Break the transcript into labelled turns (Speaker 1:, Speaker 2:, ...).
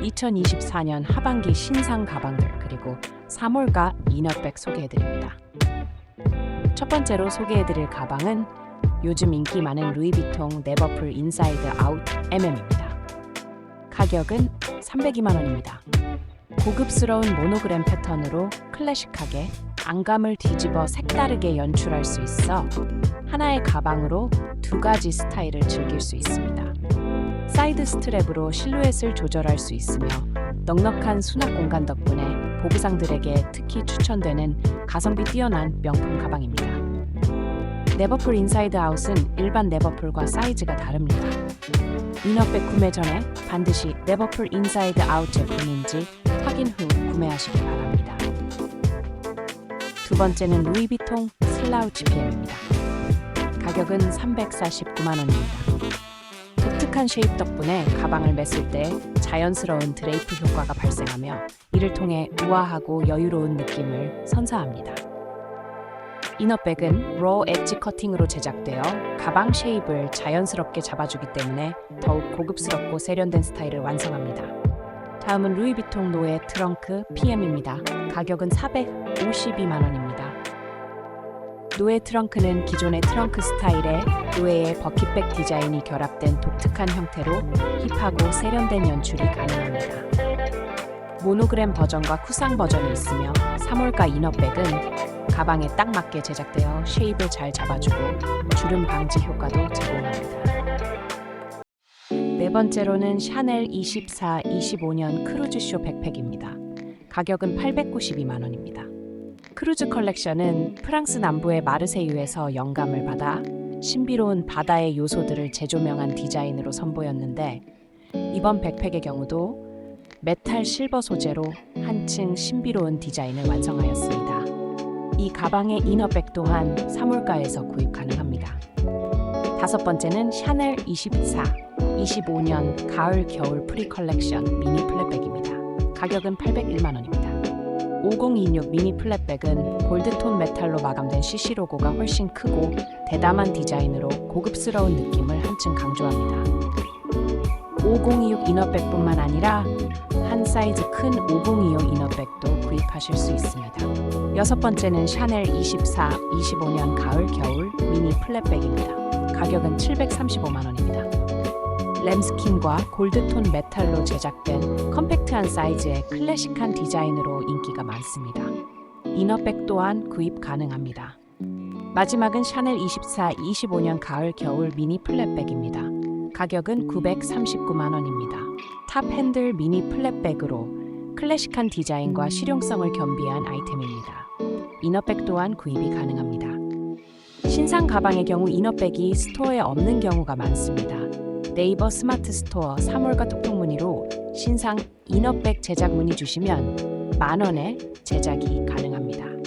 Speaker 1: 2024년 하반기 신상 가방들 그리고 3월가 이너백 소개해드립니다. 첫 번째로 소개해드릴 가방은 요즘 인기 많은 루이비통 네버풀 인사이드 아웃 MM입니다. 가격은 302만 원입니다. 고급스러운 모노그램 패턴으로 클래식하게 안감을 뒤집어 색다르게 연출할 수 있어 하나의 가방으로 두 가지 스타일을 즐길 수 있습니다. 사이드 스트랩으로 실루엣을 조절할 수 있으며 넉넉한 수납 공간 덕분에 보부상들에게 특히 추천되는 가성비 뛰어난 명품 가방입니다. 네버풀 인사이드 아웃은 일반 네버풀과 사이즈가 다릅니다. 이너백 구매 전에 반드시 네버풀 인사이드 아웃 제품인지 확인 후 구매하시기 바랍니다. 두 번째는 루이비통 슬라우치 PM입니다. 가격은 349만 원입니다. 독특한 쉐입 덕분에 가방을 맸을 때 자연스러운 드레이프 효과가 발생하며 이를 통해 우아하고 여유로운 느낌을 선사합니다. 이너백은 로 엣지 커팅으로 제작되어 가방 쉐입을 자연스럽게 잡아주기 때문에 더욱 고급스럽고 세련된 스타일을 완성합니다. 다음은 루이비통 노예 트렁크 PM입니다. 가격은 452만 원입니다. 노예 트렁크는 기존의 트렁크 스타일에 노예의 버킷백 디자인이 결합된 독특한 형태로 힙하고 세련된 연출이 가능합니다. 모노그램 버전과 쿠상 버전이 있으며 3월가 이너백은 가방에 딱 맞게 제작되어 쉐입을 잘 잡아주고 주름 방지 효과도 제공합니다. 네 번째로는 샤넬 24 25년 크루즈쇼 백팩입니다. 가격은 892만 원입니다. 크루즈 컬렉션은 프랑스 남부의 마르세유에서 영감을 받아 신비로운 바다의 요소들을 재조명한 디자인으로 선보였는데 이번 백팩의 경우도 메탈 실버 소재로 한층 신비로운 디자인을 완성하였습니다. 이 가방의 이너백 또한 사물가에서 구입 가능합니다. 다섯 번째는 샤넬 24 25년 가을 겨울 프리 컬렉션 미니 플랫백입니다. 가격은 801만 원입니다. 5026 미니 플랫백은 골드톤 메탈로 마감된 CC 로고가 훨씬 크고 대담한 디자인으로 고급스러운 느낌을 한층 강조합니다. 5026 이너백뿐만 아니라 한 사이즈 큰 5025 이너백도 구입하실 수 있습니다. 여섯 번째는 샤넬 24 25년 가을 겨울 미니 플랫백입니다. 가격은 735만 원입니다. 램스킨과 골드톤 메탈로 제작된 컴팩트한 사이즈의 클래식한 디자인으로 인기가 많습니다. 이너백 또한 구입 가능합니다. 마지막은 샤넬 24 25년 가을 겨울 미니 플랫백입니다. 가격은 939만 원입니다. 탑 핸들 미니 플랫백으로 클래식한 디자인과 실용성을 겸비한 아이템입니다. 이너백 또한 구입이 가능합니다. 신상 가방의 경우 이너백이 스토어에 없는 경우가 많습니다. 네이버 스마트 스토어 3월가 톡톡 문의로 신상 이너백 제작 문의 주시면 만 원에 제작이 가능합니다.